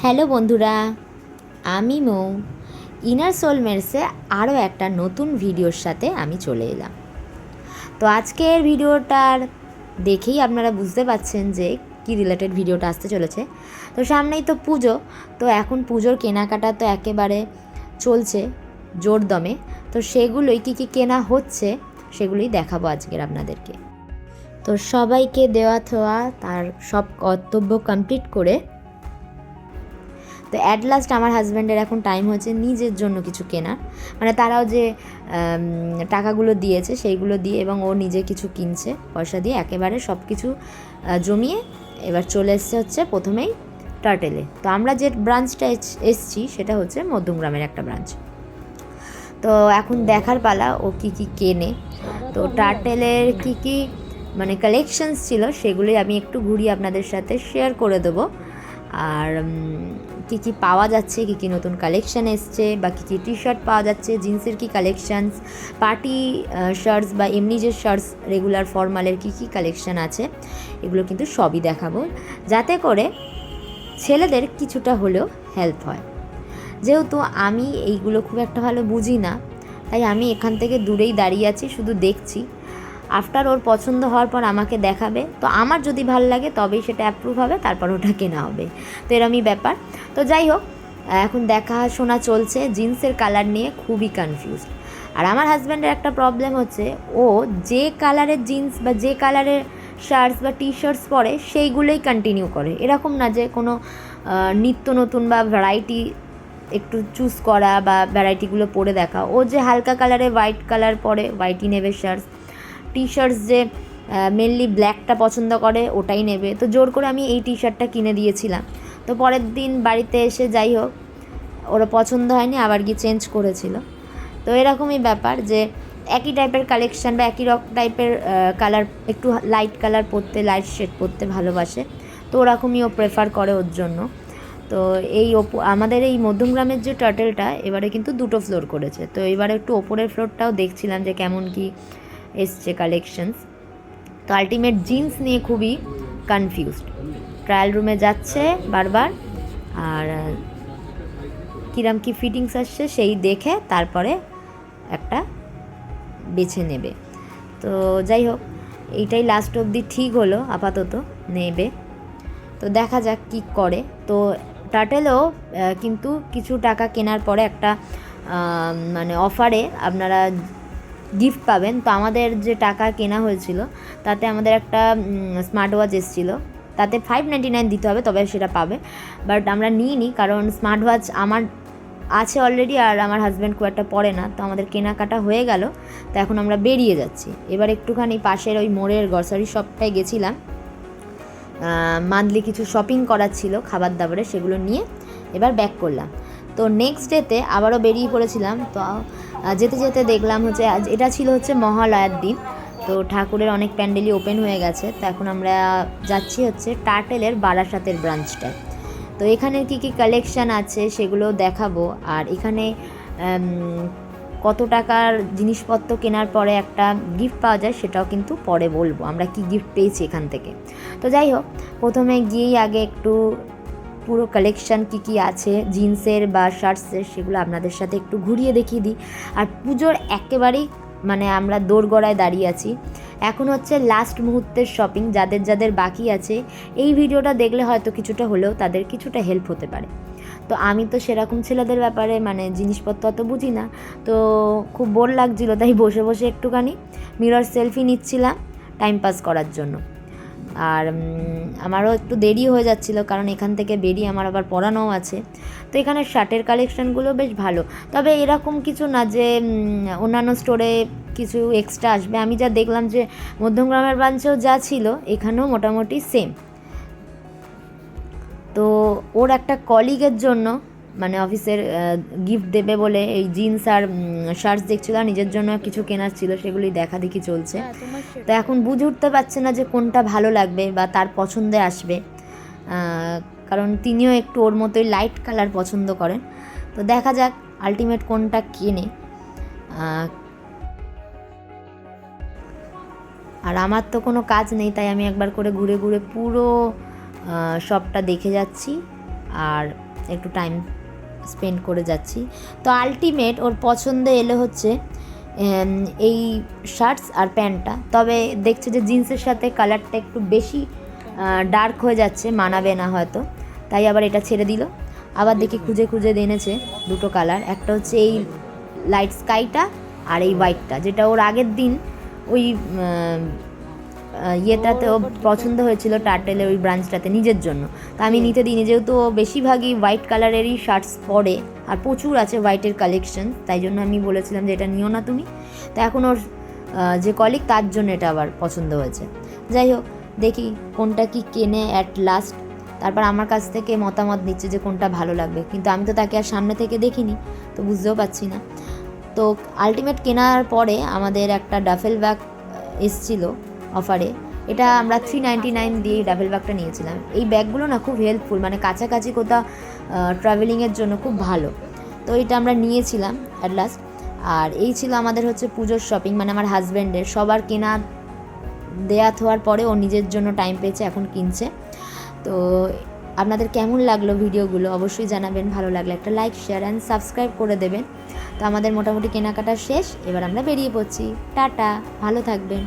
Hello বন্ধুরা, আমি মৌ। Inner সোলমেটসে আরও একটা নতুন ভিডিওর সাথে আমি চলে এলাম। তো আজকের ভিডিওটার দেখেই আপনারা বুঝতে পাচ্ছেন যে কি রিলেটেড ভিডিওটা আসতে চলেছে। তো সামনেই তো পুজো, তো এখন পুজোর কেনাকাটা তো একেবারে চলছে জোর দমে তো সেগুলোই কী কী কেনা হচ্ছে, সেগুলোই দেখাবো আজকের আপনাদেরকে। তো সবাইকে দেওয়া থোয়া তার সব কর্তব্য কমপ্লিট করে তো অ্যাট লাস্ট আমার হাজব্যান্ডের এখন টাইম হয়েছে নিজের জন্য কিছু কেনার। মানে তারাও যে টাকাগুলো দিয়েছে সেইগুলো দিয়ে এবং ও নিজে কিছু কিনছে, পয়সা দিয়ে একেবারে সব কিছু জমিয়ে এবার চলে এসছে হচ্ছে প্রথমেই টার্টেলে তো আমরা যে ব্রাঞ্চটা এসছি সেটা হচ্ছে মধ্যমগ্রামের একটা ব্রাঞ্চ তো এখন দেখার পালা ও কি কি কেনে। তো টার্টেলের কি কি মানে কালেকশনস ছিল সেগুলোই আমি একটু ঘুরিয়ে আপনাদের সাথে শেয়ার করে দেবো। আর কি কী পাওয়া যাচ্ছে, কী কী নতুন কালেকশন এসছে বা কী কী টি শার্ট পাওয়া যাচ্ছে জিন্সের কী কালেকশানস পার্টি শার্টস বা এমনি যে শার্টস রেগুলার ফর্মালের কী কী কালেকশান আছে, এগুলো কিন্তু সবই দেখাবো। যাতে করে ছেলেদের কিছুটা হলেও হেল্প হয়। যেহেতু আমি এইগুলো খুব একটা ভালো বুঝি না, তাই আমি এখান থেকে দূরেই দাঁড়িয়ে আছি, শুধু দেখছি। আফটার ওর পছন্দ হওয়ার পর আমাকে দেখাবে। তো আমার যদি ভালো লাগে তবেই সেটা অ্যাপ্রুভ হবে, তারপর ওটা কেনা হবে। তো এরমই ব্যাপার। তো যাই হোক, এখন দেখাশোনা চলছে জিন্সের কালার নিয়ে খুবই কনফিউজড আর আমার হাজব্যান্ডের একটা প্রবলেম হচ্ছে, ও যে কালারের জিন্স বা যে কালারের শার্টস বা টি শার্টস পরে সেইগুলোই কন্টিনিউ করে। এরকম না যে কোনো নিত্য নতুন বা ভ্যারাইটি একটু চুজ করা বা ভ্যারাইটিগুলো পরে দেখা। ও যে হালকা কালারে হোয়াইট কালার পরে হোয়াইটই নেবে শার্টস টি শার্টস যে মেনলি ব্ল্যাকটা পছন্দ করে, ওটাই নেবে। তো জোর করে আমি এই টি শার্টটা কিনে দিয়েছিলাম। তো পরের দিন বাড়িতে এসে যাই হোক ওরা পছন্দ হয়নি, আবার গিয়ে চেঞ্জ করেছিল। তো এরকমই ব্যাপার যে, একই টাইপের কালেকশান বা একই রক টাইপের কালার একটু লাইট কালার পরতে লাইট শেড পরতে ভালোবাসে। তো ওরকমই ও প্রেফার করে ওর জন্য। তো এই ওপো, আমাদের এই মধ্যমগ্রামের যে টার্টেলটা এবারে কিন্তু দুটো ফ্লোর করেছে। তো এবারে একটু ওপরের ফ্লোরটাও দেখছিলাম যে কেমন কি এসছে কালেকশনস তো আলটিমেট জিন্স নিয়ে খুবই কনফিউজড ট্রায়াল রুমে যাচ্ছে বারবার, আর কিরম কি ফিটিংস আসছে সেই দেখে তারপরে একটা বেছে নেবে। তো যাই হোক, এইটাই লাস্ট অবধি ঠিক হলো, আপাতত নেবে। তো দেখা যাক কি করে। তো টাটেলও কিন্তু কিছু টাকা কেনার পরে একটা মানে অফারে আপনারা গিফট পাবেন। তো আমাদের যে টাকা কেনা হয়েছিল, তাতে আমাদের একটা স্মার্ট ওয়াচ এসেছিল। তাতে ফাইভ নাইনটি নাইন দিতে হবে, তবে সেটা পাবে। বাট আমরা নিই নিইনি, কারণ স্মার্ট ওয়াচ আমার আছে অলরেডি আর আমার হাজব্যান্ড খুব একটা পড়ে না। তো আমাদের কেনাকাটা হয়ে গেল, তো এখন আমরা বেরিয়ে যাচ্ছি। এবার একটুখানি পাশের ওই মোড়ের গ্রসারি শপটায় গেছিলাম। মান্থলি কিছু শপিং করার ছিল, খাবার দাবারের সেগুলো নিয়ে এবার ব্যাক করলাম। তো নেক্সট ডেতে আবারও বেরিয়ে পড়েছিলাম। তো যেতে যেতে দেখলাম হচ্ছে আজ এটা ছিল হচ্ছে মহালয়ার দিন তো ঠাকুরের অনেক প্যান্ডেলই ওপেন হয়ে গেছে। তো এখন আমরা যাচ্ছি হচ্ছে টার্টেলের বারাসাতের ব্রাঞ্চটায়। তো এখানে কি কি কালেকশান আছে সেগুলো দেখাবো। আর এখানে কত টাকার জিনিসপত্র কেনার পরে একটা গিফট পাওয়া যায় সেটাও কিন্তু পরে বলব। আমরা কি গিফট পেয়েছি এখান থেকে। তো যাই হোক, প্রথমে গিয়েই আগে একটু পুরো কালেকশন কি কি আছে জিন্সের বা শার্টসের সেগুলো আপনাদের সাথে একটু ঘুরিয়ে দেখিয়ে দিই। আর পুজোর একেবারেই মানে আমরা দোরগড়ায় দাঁড়িয়ে আছি। এখন হচ্ছে লাস্ট মুহূর্তের শপিং যাদের যাদের বাকি আছে, এই ভিডিওটা দেখলে হয়তো কিছুটা হলেও তাদের কিছুটা হেল্প হতে পারে। তো আমি তো সেরকম ছেলেদের ব্যাপারে মানে জিনিসপত্র অত বুঝি না। তো খুব বোর লাগছিল, তাই বসে বসে একটুখানি মিরর সেলফি নিচ্ছিলাম টাইম পাস করার জন্য। আর আমারও একটু দেরি হয়ে যাচ্ছিল, কারণ এখান থেকে বেরিয়ে আমার আবার পড়ানোও আছে। তো এখানে শার্টের কালেকশানগুলো বেশ ভালো। তবে এরকম কিছু না যে অন্যান্য স্টোরে কিছু এক্সট্রা আসবে। আমি যা দেখলাম যে, মধ্যমগ্রামের ব্রাঞ্চেও যা ছিল, এখানেও মোটামুটি সেম তো ওর একটা কলিগের জন্য মানে অফিসের গিফট দেবে বলে এই জিন্স আর শার্টস দেখছিল আর নিজের জন্য কিছু কেনার ছিল সেগুলি দেখা দেখি চলছে। তো এখন বুঝে উঠতে পারছে না যে কোনটা ভালো লাগবে বা তার পছন্দে আসবে। কারণ তিনিও একটু ওর মতোই লাইট কালার পছন্দ করেন। তো দেখা যাক আলটিমেট কোনটা কেনে। আর আমার তো কোনো কাজ নেই তাই আমি একবার করে ঘুরে ঘুরে পুরো সবটা দেখে যাচ্ছি। আর একটু টাইম স্পেন্ড করে যাচ্ছি। তো আলটিমেট ওর পছন্দ এলো হচ্ছে এই শার্টস আর প্যান্টটা। তবে দেখছে যে জিন্সের সাথে কালারটা একটু বেশি ডার্ক হয়ে যাচ্ছে, মানাবে না হয়তো। তাই আবার এটা ছেড়ে দিল। আবার দেখি খুঁজে খুঁজে এনেছে দুটো কালার একটা হচ্ছে এই লাইট স্কাইটা আর এই হোয়াইটটা যেটা ওর আগের দিন ওই উম, আহ, ইয়েটাতে ও পছন্দ হয়েছিল টার্টেলের ওই ব্রাঞ্চটাতে নিজের জন্য। তা আমি নিতে দিইনি যেহেতু বেশিরভাগই হোয়াইট কালারেরই শার্টস পরে আর প্রচুর আছে হোয়াইটের কালেকশন তাই জন্য আমি বলেছিলাম যে এটা নিও না তুমি। তো এখন ওর যে কলিগ তার জন্য এটা আবার পছন্দ হয়েছে। যাই হোক দেখি কোনটা কি কেনে অ্যাট লাস্ট তারপর আমার কাছ থেকে মতামত নিচ্ছে যে কোনটা ভালো লাগবে। কিন্তু আমি তো তাকে আর সামনে থেকে দেখিনি তো বুঝতেও পারছি না। তো আলটিমেট কেনার পরে আমাদের একটা ডাফেল ব্যাগ এসছিল অফারে। এটা আমরা থ্রি নাইনটি নাইন দিয়ে ডাফেল ব্যাগটা নিয়েছিলাম। এই ব্যাগগুলো না খুব হেল্পফুল মানে কাছাকাছি কোথাও ট্রাভেলিংয়ের জন্য খুব ভালো। তো এটা আমরা নিয়েছিলাম অ্যাট লাস্ট আর এই ছিল আমাদের হচ্ছে পুজোর শপিং মানে আমার হাজব্যান্ডের সবার কেনা দেয়া থোয়ার পরে ও নিজের জন্য টাইম পেয়েছে, এখন কিনছে। তো আপনাদের কেমন লাগল ভিডিওগুলো অবশ্যই জানাবেন। ভালো লাগলে একটা লাইক শেয়ার অ্যান্ড সাবস্ক্রাইব করে দেবেন। তো আমাদের মোটামুটি কেনাকাটা শেষ। এবার আমরা বেরিয়ে পড়ছি। টাটা। ভালো থাকবেন।